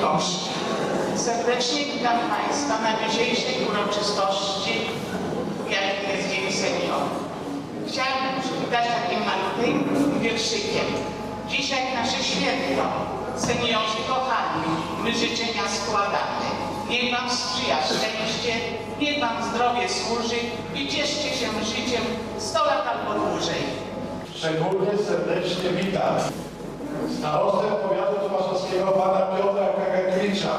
gości. Serdecznie witam Państwa na dzisiejszej uroczystości, jakim jest Dzień Seniorów. Chciałabym przywitać takim malutkim wierszykiem. Dzisiaj nasze święto. Seniorzy kochani, my życzenia składamy. Niech Wam sprzyja szczęście, niech Wam zdrowie służy i cieszcie się życiem 100 lat albo dłużej. Szczególnie serdecznie witam starostę powiatu tomaszowskiego pana Piotra Kagakiewicza.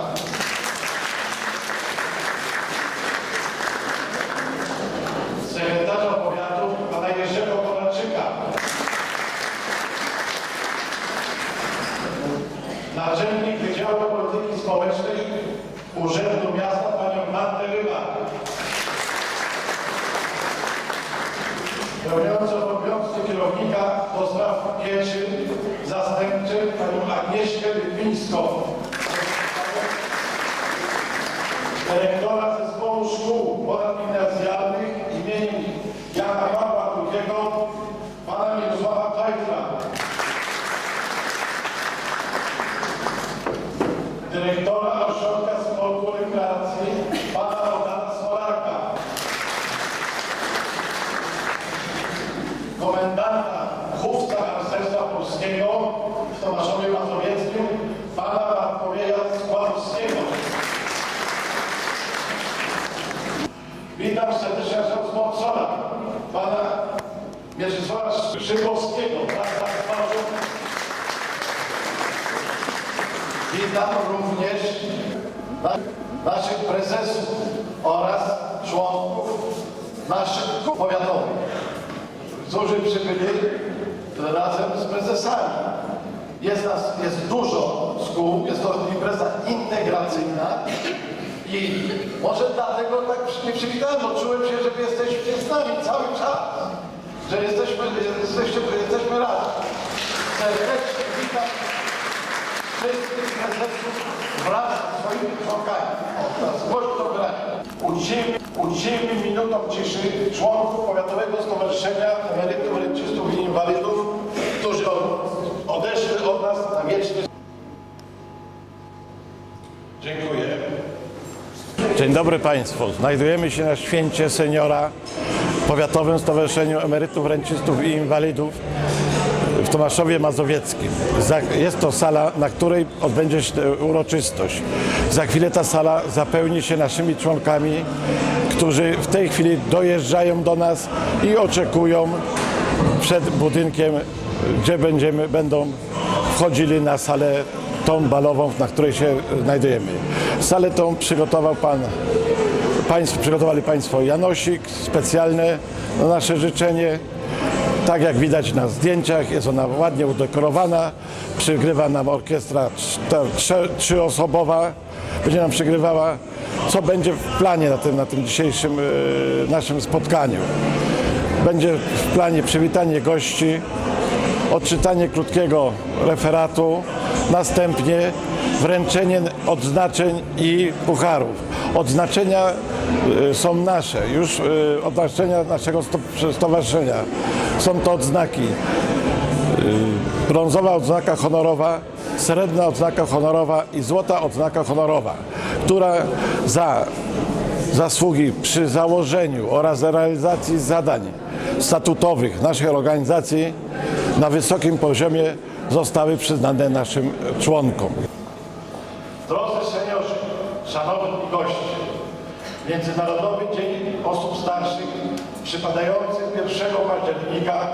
Sekretarza powiatu pana Jerzego Kolarczyka. Naczelnik Wydziału Polityki Społecznej Urzędu Miasta panią Martę Rybak. pełniący obowiązki kierownika do spraw pieczy polskiego w Tomaszowie Mazowieckim, pana Bartłomieja Składowskiego. Witam serdecznie naszego sponsora, pana Mieczysława Szybowskiego, z. Witam również na- naszych prezesów oraz członków naszych powiatowych którzy przybyli razem z prezesami. Jest nas, jest dużo szkół, jest to impreza integracyjna i może dlatego tak nie przywitałem, bo czułem się, że wy jesteście z nami cały czas, że jesteśmy, jesteście, jesteśmy razem. Serdecznie witam wszystkich prezesów wraz ze swoimi członkami. Głośno granie. Uczcijmy, uczcijmy minutą ciszy członków Powiatowego Stowarzyszenia Emerytów, Rencistów i Inwalidów, którzy od- odeszli od nas na wiecznie. Dziękuję. Dzień dobry Państwu. Znajdujemy się na święcie seniora w Powiatowym Stowarzyszeniu Emerytów, Rencistów i Inwalidów Tomaszowie Mazowieckim. Jest to sala, na której odbędzie się uroczystość. Za chwilę ta sala zapełni się naszymi członkami, którzy w tej chwili dojeżdżają do nas i oczekują przed budynkiem, gdzie będziemy, będą wchodzili na salę tą balową, na której się znajdujemy. Salę tą przygotował pan, państw, przygotowali Państwo Janosik, specjalne na nasze życzenie. Tak jak widać na zdjęciach, jest ona ładnie udekorowana. Przygrywa nam orkiestra trzyosobowa. Będzie nam przygrywała, co będzie w planie na tym, na tym dzisiejszym e, naszym spotkaniu. Będzie w planie przywitanie gości, odczytanie krótkiego referatu, następnie wręczenie odznaczeń i pucharów. Odznaczenia y, są nasze, już y, odznaczenia naszego sto- stowarzyszenia. Są to odznaki y, brązowa odznaka honorowa, srebrna odznaka honorowa i złota odznaka honorowa, która za zasługi przy założeniu oraz realizacji zadań statutowych naszej organizacji na wysokim poziomie zostały przyznane naszym członkom. Drodzy seniorzy, szanowni goście, Międzynarodowy Dzień Osób Starszych przypadający 1 października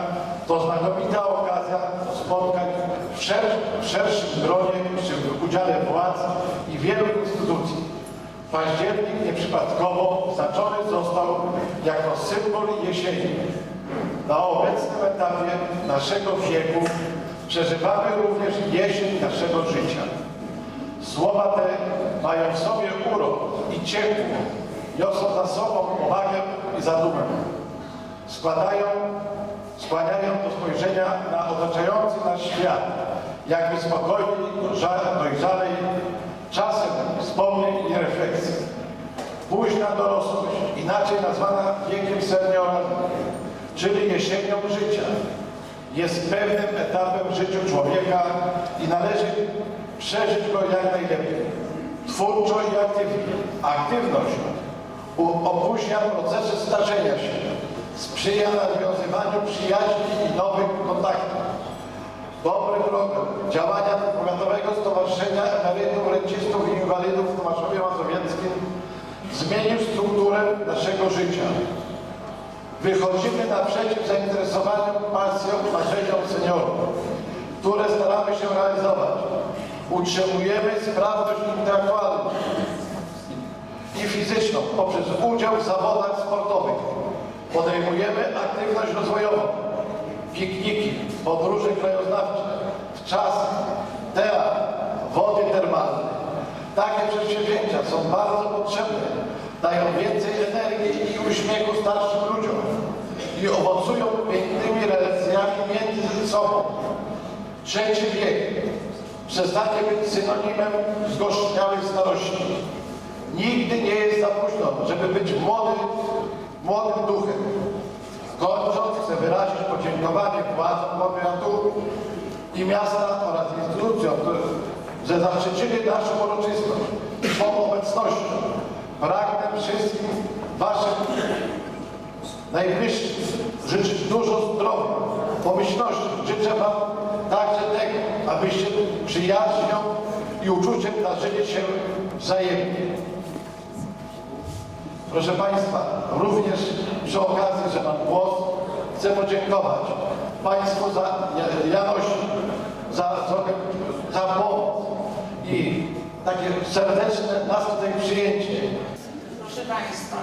to znakomita okazja do spotkań w, w szerszym gronie przy udziale władz i wielu instytucji. Październik nieprzypadkowo zaczony został jako symbol jesieni. Na obecnym etapie naszego wieku przeżywamy również jesień naszego życia. Słowa te mają w sobie urok i ciepło, niosą za sobą powagę i zadumę. Składają, skłaniają do spojrzenia na otaczający nas świat, jakby spokojniej, dojrza- dojrzalej, czasem wspomnień i refleksji. Późna dorosłość, inaczej nazwana wiekiem seniora, czyli jesienią życia, jest pewnym etapem w życiu człowieka i należy przeżyć go jak najlepiej. Twórczo i aktywnie. Aktywność opóźnia procesy starzenia się, sprzyja nawiązywaniu przyjaźni i nowych kontaktów. Dobry program działania Powiatowego Stowarzyszenia Emerytów, Rencistów i Inwalidów w Tomaszowie Mazowieckim zmienił strukturę naszego życia. Wychodzimy naprzeciw zainteresowaniom, pasją, marzeniom seniorów, które staramy się realizować. Utrzymujemy sprawność intelektualną i fizyczną poprzez udział w zawodach sportowych. Podejmujemy aktywność rozwojową, pikniki, podróże krajoznawcze, wczasy, teatr, wody termalne. Takie przedsięwzięcia są bardzo potrzebne, dają więcej energii i uśmiechu starszym ludziom i owocują pięknymi relacjami między sobą. Trzeci wiek przestanie być synonimem zgorzkniałej starości. Nigdy nie jest za późno, żeby być młodym, młodym duchem. Kończąc, chcę wyrazić podziękowanie władzom powiatu i miasta oraz instytucjom, które że zaszczycili naszą uroczystość swą obecnością. Pragnę wszystkim Waszym najbliższym życzyć dużo zdrowia, pomyślności. Życzę Wam także tego, abyście przyjaźnią i uczuciem darzyli się wzajemnie. Proszę Państwa, również przy okazji, że mam głos, chcę podziękować Państwu za za, za, za pomoc i takie serdeczne nas tutaj przyjęcie. Proszę Państwa,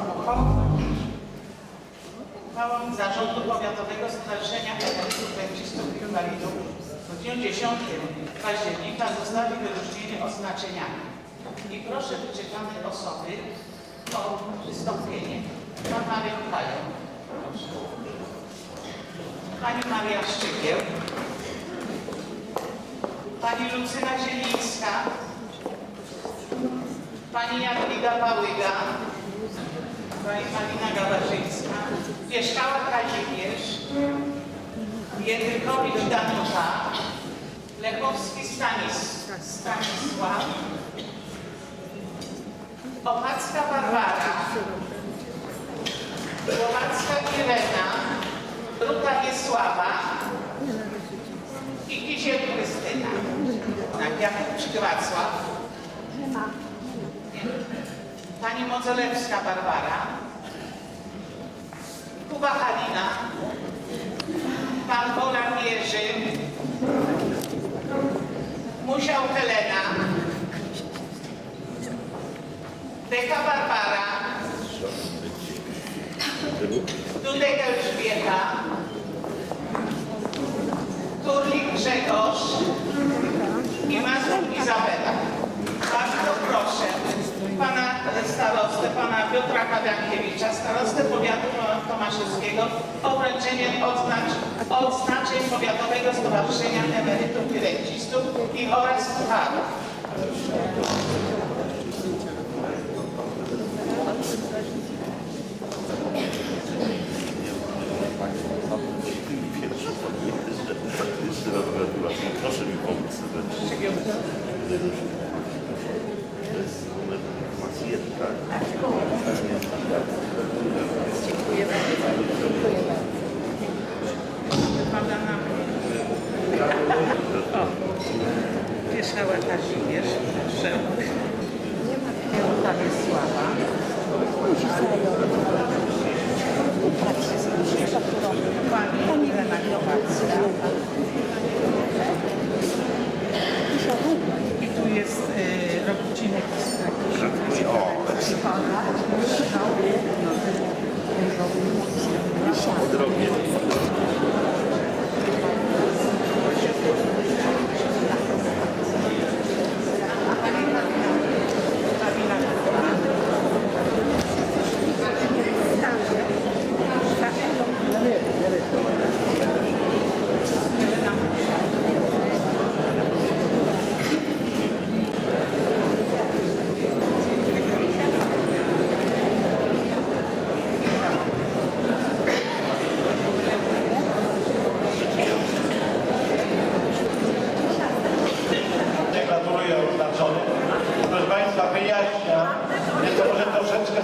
uchwałą Zarządu Powiatowego Stowarzyszenia Emerytów, Rencistów i Inwalidów w dniu 10 października zostali wyróżnieni oznaczeniami. I proszę wyczekane osoby o wystąpienie. Pan Kają. Proszę. Pani Maria Szczykiel. Pani Lucyna Zielińska. Pani Jadwiga Bałyga. Malina Gabarzyńska. Mieszkała Kazimierz. Jedyrkowicz Danuta. Lechowski Stanis, Stanisław. Opacka Barbara. Głowacka Irena. Ruta Wiesława. I Kisiel Krystyna. Tak, Jakub Wacław. Nie. Pani Modzelewska Barbara. Kuba Halina. Pan Wola Jerzy. Musiał Helena. Deka Barbara. Dudek Elżbieta. Turlik Grzegorz. I Mazur Izabela. Bardzo proszę pana starostę, pana Piotra Kawiankiewicza, starostę powiatu tomaszewskiego o wręczenie odznacz, odznaczeń Powiatowego Stowarzyszenia Emerytów i Rencistów i oraz pucharów.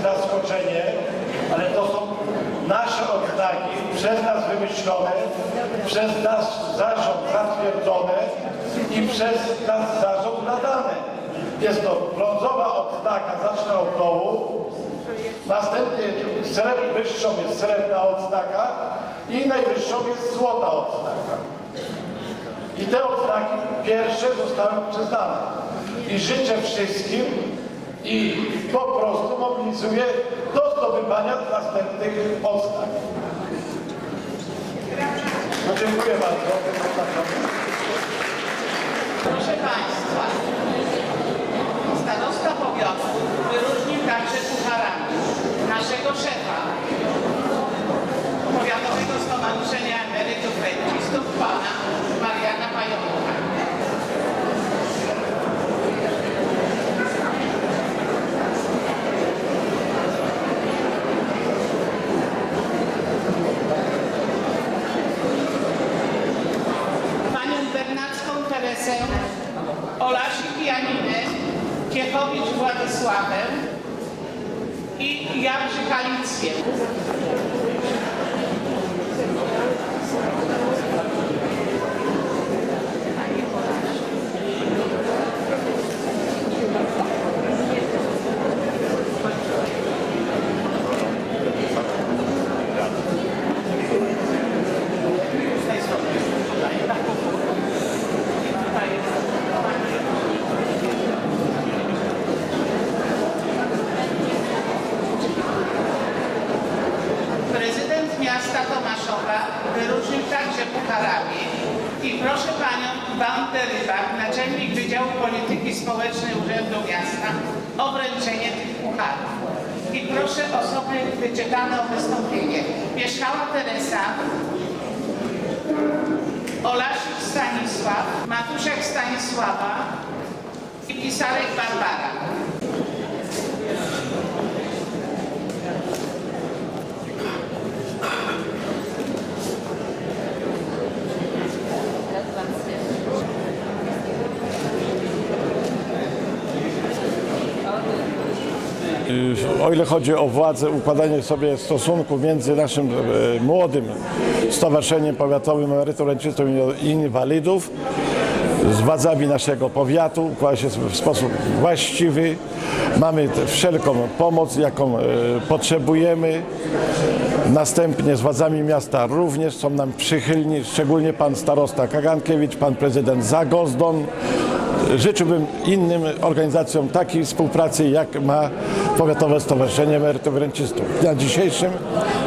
zaskoczenie, ale to są nasze odznaki, przez nas wymyślone, przez nas zarząd zatwierdzone i przez nas zarząd nadane. Jest to brązowa odznaka, zacznę od dołu, następnie srebrną, wyższą jest srebrna odznaka i najwyższą jest złota odznaka. I te odznaki pierwsze zostały przyznane. I życzę wszystkim, i po prostu mobilizuję do zdobywania następnych odznak. No, dziękuję bardzo. Proszę Państwa, starosta powiatu wyróżnił także pucharami naszego szefa O ile chodzi o władzę, układanie sobie stosunków między naszym e, młodym Stowarzyszeniem Powiatowym Emerytów, Rencistów i Inwalidów z władzami naszego powiatu układa się w sposób właściwy. Mamy wszelką pomoc, jaką e, potrzebujemy. Następnie z władzami miasta również są nam przychylni, szczególnie pan starosta Kagankiewicz, pan prezydent Zagozdon. Życzyłbym innym organizacjom takiej współpracy, jak ma Powiatowe Stowarzyszenie Emerytów Rencistów. Na dzisiejszym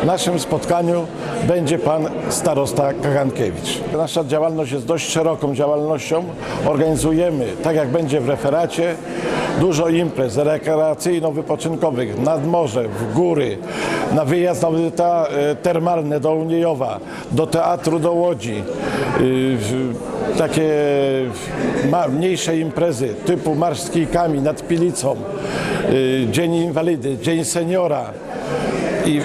naszym spotkaniu będzie pan starosta Kagankiewicz. Nasza działalność jest dość szeroką działalnością. Organizujemy, tak jak będzie w referacie, dużo imprez rekreacyjno-wypoczynkowych nad morze, w góry, na wyjazd na e, termalne do Uniejowa, do teatru do Łodzi. Takie ma, mniejsze imprezy typu Marsz kijkami nad Pilicą, y, Dzień Inwalidy, Dzień Seniora i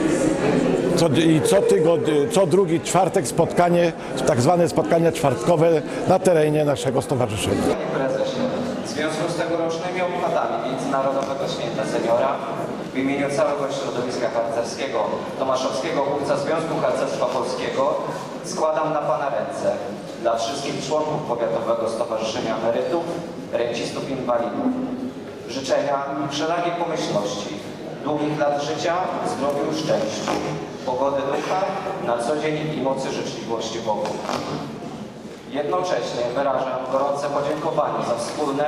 co, i co, tygod, co drugi czwartek spotkanie, tak zwane spotkania czwartkowe na terenie naszego stowarzyszenia. Prezesie, w związku z tegorocznymi obchodami Międzynarodowego Święta Seniora w imieniu całego środowiska harcerskiego Tomaszowskiego Chórca Związku Harcerstwa Polskiego składam na Pana ręce dla wszystkich członków Powiatowego Stowarzyszenia Emerytów, Rencistów i Inwalidów. Życzenia wszelakiej pomyślności, długich lat życia, zdrowiu i szczęściu, pogody ducha na co dzień i mocy życzliwości Bogu. Jednocześnie wyrażam gorące podziękowanie za wspólne,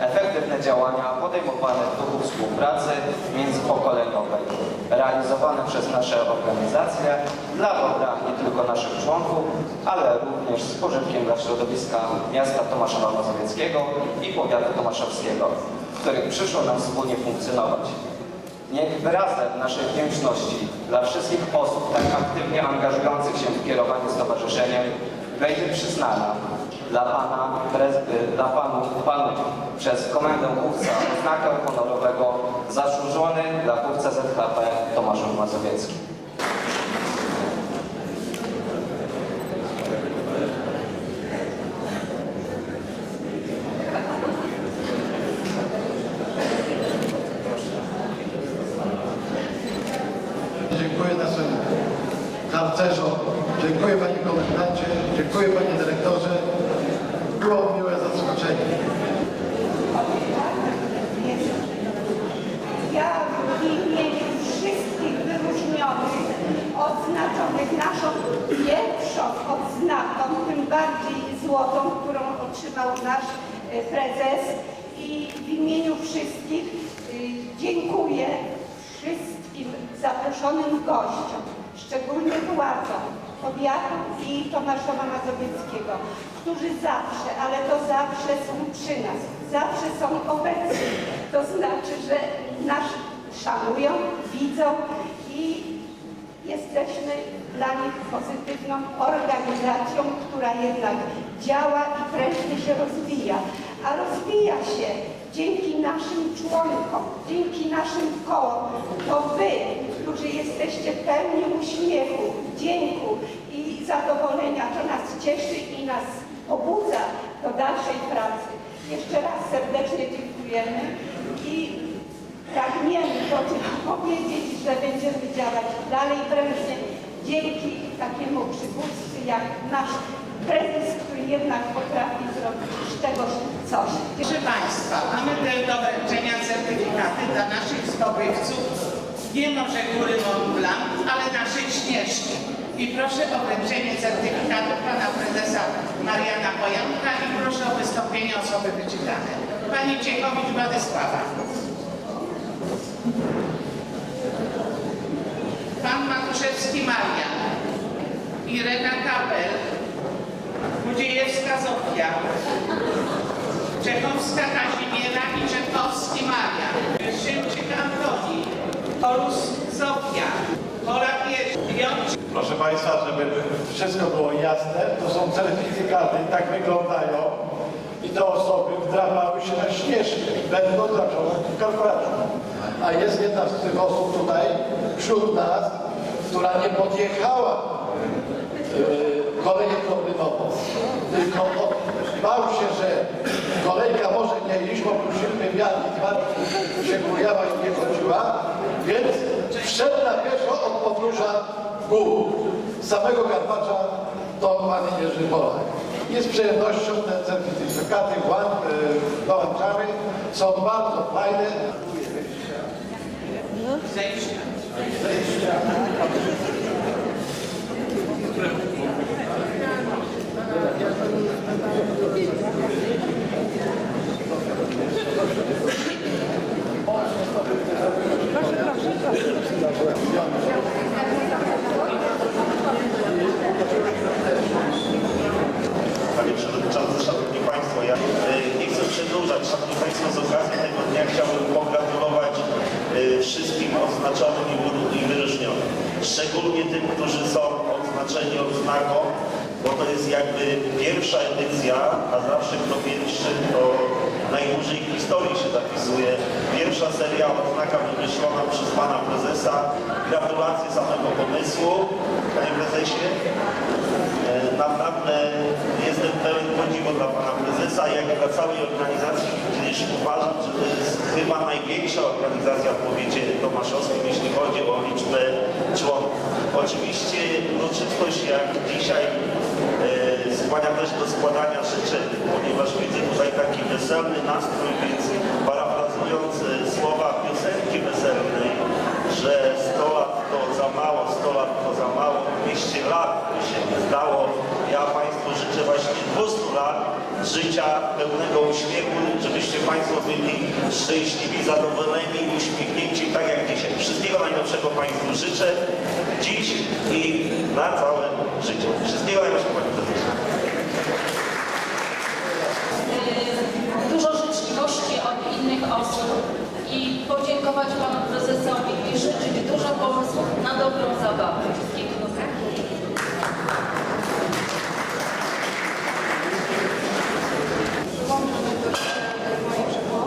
efektywne działania podejmowane w duchu współpracy międzypokoleniowej, realizowane przez nasze organizacje dla dobra nie tylko naszych członków, ale również z pożytkiem dla środowiska miasta Tomaszowa Mazowieckiego i powiatu tomaszowskiego, w których przyszło nam wspólnie funkcjonować. Niech wyrazem naszej wdzięczności dla wszystkich osób tak aktywnie angażujących się w kierowanie stowarzyszeniem będzie przyznana dla Pana, y, dla panu, panu przez Komendę Chówca oznakę honorowego zasłużony dla Chówca ZHP Tomaszów Mazowiecki. Dziękuję naszym harcerzom. Dziękuję Panie Komendancie, dziękuję Panie Dyrektorze. Było miłe zaskoczenie. Ja w imieniu wszystkich wyróżnionych, odznaczonych naszą pierwszą odznaką, tym bardziej złotą, którą otrzymał nasz e, prezes i w imieniu wszystkich y, dziękuję wszystkim zaproszonym gościom, szczególnie władzom powiatu i Tomaszowa Mazowieckiego, którzy zawsze, ale to zawsze są przy nas, zawsze są obecni. To znaczy, że nas szanują, widzą i jesteśmy dla nich pozytywną organizacją, która jednak działa i prężnie się rozwija. A rozwija się dzięki naszym członkom, dzięki naszym kołom. To wy, którzy jesteście pełni uśmiechu, wdzięku i zadowolenia, to nas cieszy i nas pobudza do dalszej pracy. Jeszcze raz serdecznie dziękujemy i pragniemy to powiedzieć, że będziemy działać dalej prężnie dzięki takiemu przywódcy jak nasz prezes, który jednak potrafi zrobić z czegoś coś. Proszę Państwa, mamy też do wręczenia certyfikaty dla naszych zdobywców, nie może góry Mont ale naszej Śnieżki. I proszę o wręczenie certyfikatu Pana Prezesa Mariana Pojanka i proszę o wystąpienie osoby wyczytane. Pani Ciechowicz Władysława. Pan Matuszewski Marian. Irena Kapel. Budziejewska Zofia. Czechowska Kazimiera i Czechowski Maria. Szymczyk Antoni. Polus Zofia. Polak Jerzy. Proszę Państwa, żeby wszystko było jasne, to są certyfikaty, tak wyglądają i te osoby wdrapały się na ścieżkę, będą zaczęły Karpaczu. A jest jedna z tych osób tutaj wśród nas, która nie podjechała yy, koleją kombinową, tylko bał się, że kolejka może nie iść, bo musimy wiatr się bujała i nie chodziła, więc wszedł na pieszo od podróża w. Z samego Karpacza do pan Jerzy Polak. I z przyjemnością te certyfikaty dołączamy. Są bardzo fajne. Zejścia. Panie Przewodniczący, Szanowni Państwo, ja e, nie chcę przedłużać. Szanowni Państwo, z okazji tego dnia chciałbym pogratulować e, wszystkim odznaczonym i wy- i wyróżnionym. Szczególnie tym, którzy są odznaczeni odznaką, bo to jest jakby pierwsza edycja, a zawsze kto pierwszy, to najdłużej w historii się zapisuje. Pierwsza seria odznaka wymyślona przez Pana Prezesa. Gratulacje samego pomysłu, Panie Prezesie. E, Naprawdę jestem pełen podziwu dla Pana Prezesa, jak dla całej organizacji, gdyż uważam, że to jest chyba największa organizacja w powiecie tomaszowskim, jeśli chodzi o liczbę członków. Oczywiście uroczystość jak dzisiaj e, skłania też do składania życzeń, ponieważ widzę tutaj taki weselny nastrój, więc parafrazując e, słowa piosenki weselnej, że 100 lat to za mało, 100 lat to za mało, 200 lat by się nie zdało. Ja Państwu życzę właśnie 200 lat życia pełnego uśmiechu, żebyście Państwo byli szczęśliwi, zadowoleni, uśmiechnięci, tak jak dzisiaj. Wszystkiego najlepszego Państwu życzę dziś i na całe życie. Wszystkiego najlepszego Panie Prezesie. dużo życzliwości od innych osób i podziękować Panu Prezesowi i życzyć dużo pomysłów na dobrą zabawę. Wszystkiego dobrego.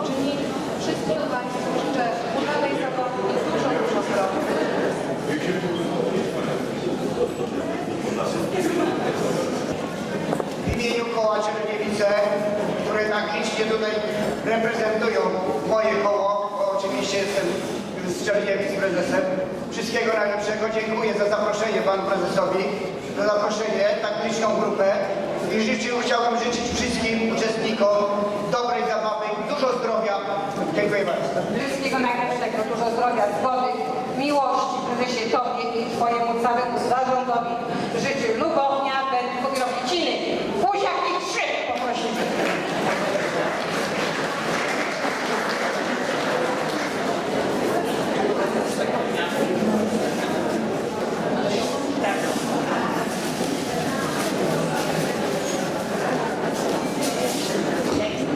Czyli wszystkim Państwu życzę udanej zabawy i dużo, dużo zdrowia. w imieniu koła Czerniewice, które tak licznie tutaj reprezentują moje koło, bo oczywiście jestem z Czerniewic prezesem. Wszystkiego najlepszego. Dziękuję za zaproszenie panu prezesowi za zaproszenie, tak liczną grupę i życzył, chciałbym życzyć wszystkim uczestnikom dobrej zabawy, dużo zdrowia. Dziękuję bardzo. Wszystkiego najlepszego, dużo zdrowia, zgody, miłości, prezesie Tobie i Twojemu całemu zarządowi. Życzę Lubownia, Wędków i Rokiciny. Buziak i trzy poprosimy.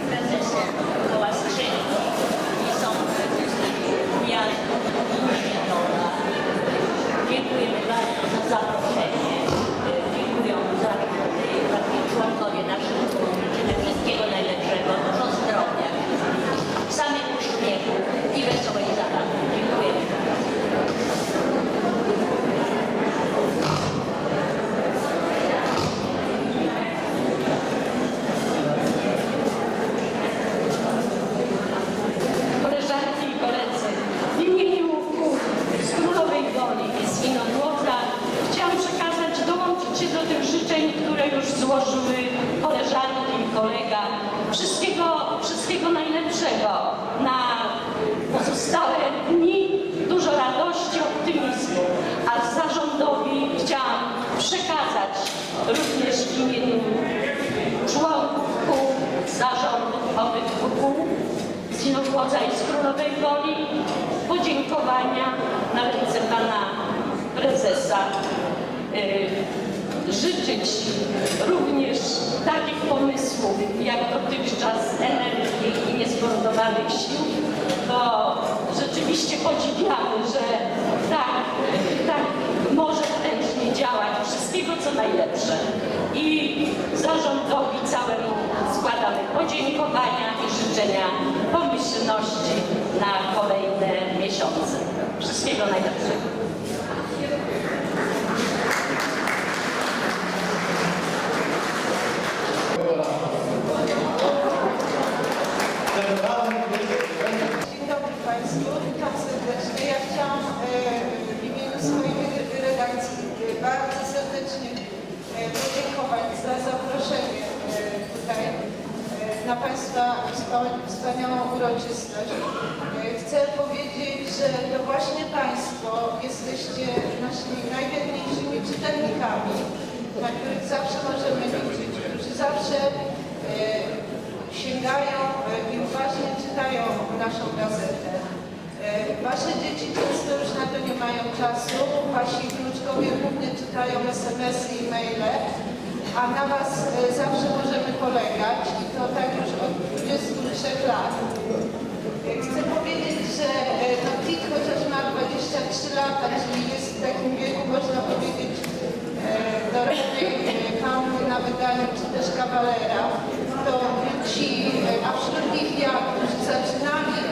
prezesie koła skrzynki i są prezesie miasta i Mikoła. Dziękujemy bardzo za zaproszenie. Dziękuję za takie członkowie naszych grup. Życzymy wszystkiego najlepszego, dużo zdrowia, samych uśmiechów i wesołej zabawy. Dziękujemy. koleżanki i koledzy, w imieniu kół z Królowej Woli i z Inowłodza chciałam przekazać, dołączyć się do tych życzeń, które już złożyły koleżanki i kolega. Wszystkiego, wszystkiego najlepszego na pozostałe dni, dużo radości, optymizmu. A zarządowi chciałam przekazać również w imieniu członków kół, zarządów obydwu kół z Inowłodza i z Królowej Woli podziękowania na ręce pana prezesa. Y, Życzyć również takich pomysłów jak dotychczas energii i niezborodowanych sił, bo rzeczywiście podziwiamy, że tak, tak może wręcz działać. Wszystkiego co najlepsze. I zarządowi całemu składamy podziękowania i życzenia pomyślności na kolejne miesiące. Wszystkiego najlepszego. Dzień dobry Państwu, witam serdecznie. Ja chciałam e, w imieniu swojej redakcji e, bardzo serdecznie e, podziękować za zaproszenie e, tutaj e, wspa- wspaniałą uroczystość. E, Chcę powiedzieć, że to właśnie Państwo jesteście naszymi najwierniejszymi czytelnikami, na których zawsze możemy liczyć, którzy zawsze e, sięgają e, i uważnie czytają naszą gazetę. Wasze dzieci często już na to nie mają czasu, wasi wnuczkowie głównie czytają SMS-y i maile, a na Was zawsze możemy polegać to tak już od 23 lat. E, Chcę powiedzieć, że e, no, Kit chociaż ma 23 lata, czyli jest w takim wieku, można powiedzieć, e, dorosłej e, kauny na wydaniu, czy też kawalera, to ci, e, a wśród nich ja, którzy zaczynali e,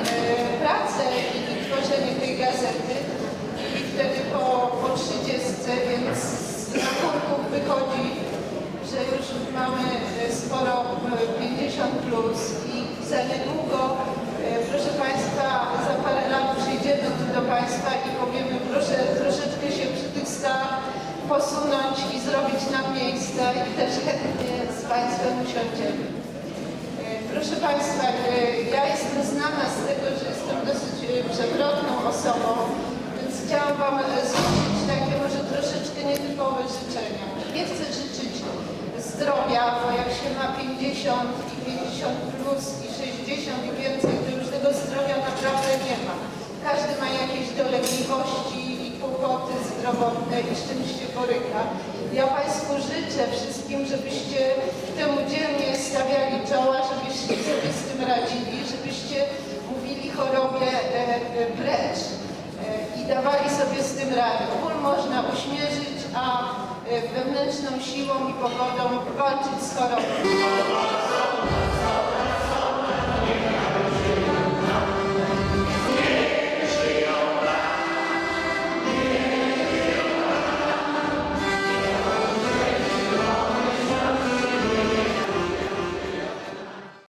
pracę i tworzenie tej gazety i wtedy po, po 30, więc z rachunków wychodzi, że już mamy e, sporo e, 50 plus i za niedługo, e, proszę Państwa, za parę lat przyjdziemy tu do Państwa i powiemy, proszę troszeczkę się przy tych stach posunąć i zrobić nam miejsce i też chętnie z Państwem usiądziemy. E, Proszę Państwa, e, ja jestem znana z tego, że jestem dosyć e, przewrotną osobą, więc chciałam Wam e, złożyć takie może troszeczkę nietypowe życzenia. Nie chcę życzyć zdrowia, bo jak się ma 50 i 50 plus i 60 i więcej, to już tego zdrowia naprawdę nie ma. Każdy ma jakieś dolegliwości i kłopoty zdrowotne i z czymś się boryka. Ja Państwu życzę wszystkim, żebyście temu dzielnie stawiali czoła, żebyście sobie z tym radzili, żebyście mówili chorobie e, e, precz e, i dawali sobie z tym radę. Ból można uśmierzyć, a wewnętrzną siłą i pogodą walczyć z chorobą.